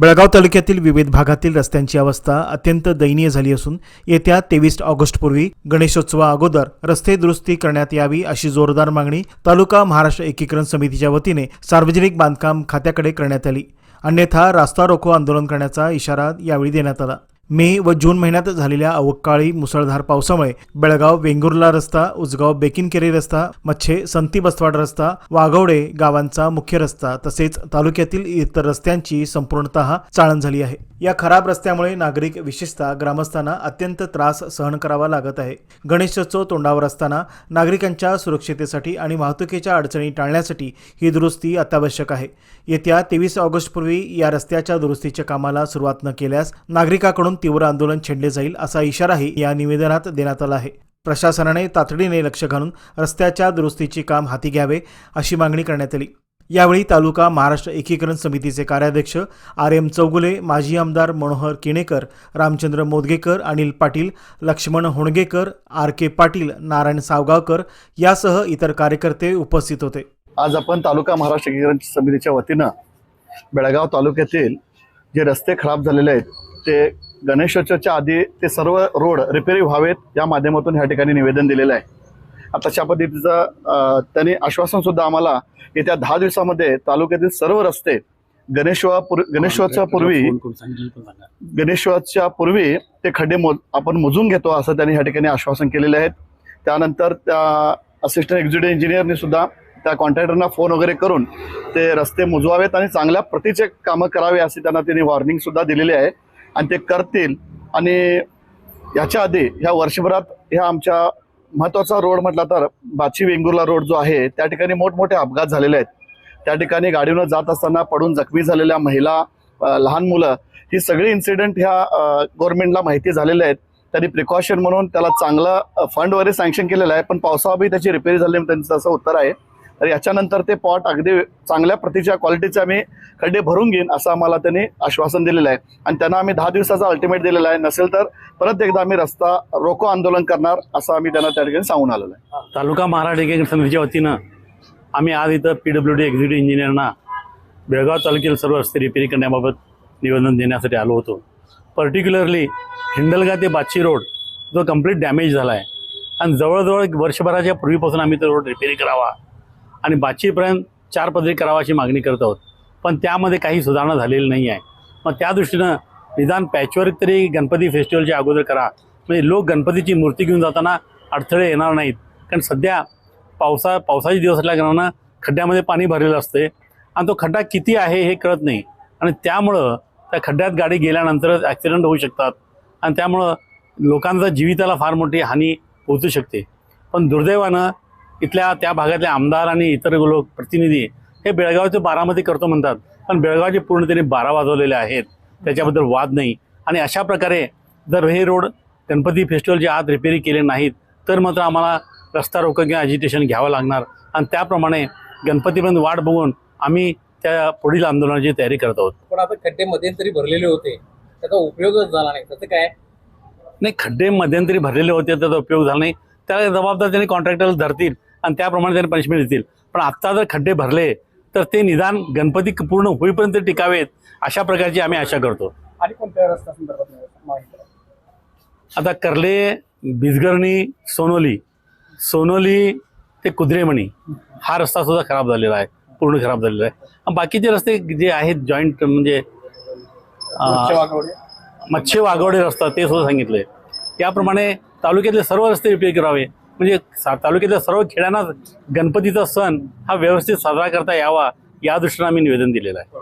बेळगाव तालुक्यातील विविध भागातील रस्त्यांची अवस्था अत्यंत दयनीय झाली असून येत्या तेवीस ऑगस्टपूर्वी गणेशोत्सवा अगोदर रस्ते दुरुस्ती करण्यात यावी अशी जोरदार मागणी तालुका महाराष्ट्र एकीकरण समितीच्या वतीने सार्वजनिक बांधकाम खात्याकडे करण्यात आली. अन्यथा रास्ता रोको आंदोलन करण्याचा इशारा यावेळी देण्यात आला. मे व जून महिन्यात झालेल्या अवकाळी मुसळधार पावसामुळे बेळगाव वेंगुर्ला रस्ता उजगाव बेकिनकेरी रस्ता मच्छे संती बसवाड रस्ता वाघवडे गावांचा मुख्य रस्ता तसेच तालुक्यातील इतर रस्त्यांची संपूर्णतः चाळण झाली आहे. या खराब रस्त्यामुळे नागरिक विशेषतः ग्रामस्थांना अत्यंत त्रास सहन करावा लागत आहे. गणेशोत्सव तोंडावर असताना नागरिकांच्या सुरक्षितेसाठी आणि वाहतुकीच्या अडचणी टाळण्यासाठी ही दुरुस्ती अत्यावश्यक आहे. येत्या तेवीस ऑगस्टपूर्वी या रस्त्याच्या दुरुस्तीच्या कामाला सुरुवात न केल्यास नागरिकाकडून तीव्र आंदोलन छेडले जाईल असा इशाराही या निवेदनात देण्यात आला आहे. प्रशासनाने तातडीने लक्ष घालून रस्त्याच्या दुरुस्तीचे काम हाती घ्यावे अशी मागणी करण्यात आली. यावेळी तालुका महाराष्ट्र एकीकरण समितीचे कार्याध्यक्ष आर एम चौगुले माजी आमदार मनोहर किणेकर रामचंद्र मोदगेकर अनिल पाटील लक्ष्मण होणगेकर आर के पाटील नारायण सावगावकर यासह इतर कार्यकर्ते उपस्थित होते. आज आपण तालुका महाराष्ट्र एकीकरण समितीच्या वतीनं बेळगाव तालुक्यातील जे रस्ते खराब झालेले आहेत ते गणेशोत्सवच्या आधी ते सर्व रोड रिपेरी व्हावेत या माध्यमातून ह्या ठिकाणी निवेदन दिलेलं आहे. आता अशा पद्धतीचं त्यांनी आश्वासन सुद्धा आम्हाला येत्या दहा दिवसामध्ये तालुक्यातील सर्व रस्ते गणेशोत्सवा गणेशोत्सवापूर्वी गणेशोत्सवाच्या पूर्वी ते खड्डे मोज आपण मोजून घेतो असं त्यांनी ह्या ठिकाणी आश्वासन केलेले आहेत. त्यानंतर त्या असिस्टंट एक्झिक्युटिव्ह इंजिनियरनी सुद्धा त्या कॉन्ट्रॅक्टरना फोन वगैरे करून ते रस्ते मोजवावेत आणि चांगल्या प्रतीचे कामं करावे असे त्यांना त्यांनी वॉर्निंग सुद्धा दिलेली आहे. आणि ते करतील. आणि ह्याच्या आधी ह्या वर्षभरात ह्या आमच्या महत्त्वाचा रोड म्हटला तर बाची वेंगुर्ला रोड जो आहे त्या ठिकाणी मोठमोठे अपघात झालेले आहेत. त्या ठिकाणी गाडीनं जात असताना पडून जखमी झालेल्या महिला लहान मुलं ही सगळी इन्सिडेंट ह्या गव्हर्नमेंटला माहिती झालेल्या आहेत. त्यांनी प्रिकॉशन म्हणून त्याला चांगला फंड वगैरे सँक्शन केलेलं आहे पण पावसाअभावी त्याची रिपेअर झाली त्यांचं असं उत्तर आहे. तर याच्यानंतर ते पॉट अगदी चांगल्या प्रतीच्या क्वालिटीचे आम्ही खड्डे भरून घेईन असं आम्हाला त्यांनी आश्वासन दिलेलं आहे. आणि त्यांना आम्ही दहा दिवसाचा अल्टिमेट दिलेला आहे. नसेल तर परत एकदा आम्ही रस्ता रोको आंदोलन करणार असं आम्ही त्यांना त्या ठिकाणी सांगून आलेलं आहे. तालुका महाराष्ट्र समितीच्या वतीनं आम्ही आज इथं पी डब्ल्यू डी एक्झिक्युटिव्ह इंजिनियरना बेळगाव तालुक्यातील सर्व रस्ते रिपेरी करण्याबाबत निवेदन देण्यासाठी आलो होतो. पर्टिक्युलरली हिंडलगा ते बाची रोड जो कंप्लीट डॅमेज झाला आहे आणि जवळजवळ वर्षभराच्या पूर्वीपासून आम्ही तो रोड रिपेरी करावा. आणि बाचीपर्यंत चार पदरी करावा अशी मागणी करत आहोत. पण त्यामध्ये काही सुधारणा झालेली नाही आहे. मग त्या दृष्टीनं निदान पॅचवर्क तरी गणपती फेस्टिवलच्या अगोदर करा. म्हणजे लोक गणपतीची मूर्ती घेऊन जाताना अडथळे येणार नाहीत. कारण सध्या पावसा पावसाचे दिवस असल्याकारणानं खड्ड्यामध्ये पाणी भरलेलं असते आणि तो खड्डा किती आहे हे कळत नाही. आणि त्यामुळं त्या खड्ड्यात गाडी गेल्यानंतर ॲक्सिडेंट होऊ शकतात. आणि त्यामुळं लोकांचा जीविताला फार मोठी हानी पोहोचू शकते. पण दुर्दैवानं इथल्या त्या भागातले आमदार आणि इतर लोक प्रतिनिधी हे बेळगावचे बारामती करतो म्हणतात. पण बेळगावचे पूर्ण त्यांनी बारा वाजवलेले आहेत. त्याच्याबद्दल वाद नाही. आणि अशा प्रकारे जर हे रोड गणपती फेस्टिवलच्या आत रिपेरी केले नाहीत तर मात्र आम्हाला रस्ता रोको किंवा अजिटेशन घ्यावं लागणार. आणि त्याप्रमाणे गणपतीपर्यंत वाट बघून आम्ही त्या पुढील आंदोलनाची तयारी करत आहोत. पण आता खड्डे मध्यंतरी भरलेले होते. त्याचा उपयोगच झाला नाही. त्याचं काय? नाही खड्डे मध्यंतरी भरलेले होते त्याचा उपयोग झाला नाही. त्याला जबाबदार त्यांनी कॉन्ट्रॅक्टर धरतील. आणि त्याप्रमाणे त्यांनी पनिशमेंट देतील. पण आत्ता जर खड्डे भरले तर ते निदान गणपती पूर्ण होईपर्यंत टिकावेत अशा प्रकारची आम्ही आशा करतो. आणि कोणत्या रस्त्या संदर्भात. आता कर्ले बिजगर्णी सोनोली. सोनोली ते कुद्रेमणी. हा रस्ता सुद्धा खराब झालेला आहे पूर्ण खराब झालेला आहे. आणि बाकीचे रस्ते जे आहेत जॉईंट म्हणजे मच्छी वाघवडे. रस्ता ते सुद्धा सांगितले याप्रमाणे तालुक्यातले सर्व रस्ते रिपेअर करावे म्हणजे सा- तालुक्यातल्या सर्व खेड्यांना गणपतीचा सण हा व्यवस्थित साजरा करता यावा या दृष्टीनं आम्ही निवेदन दिलेलं आहे.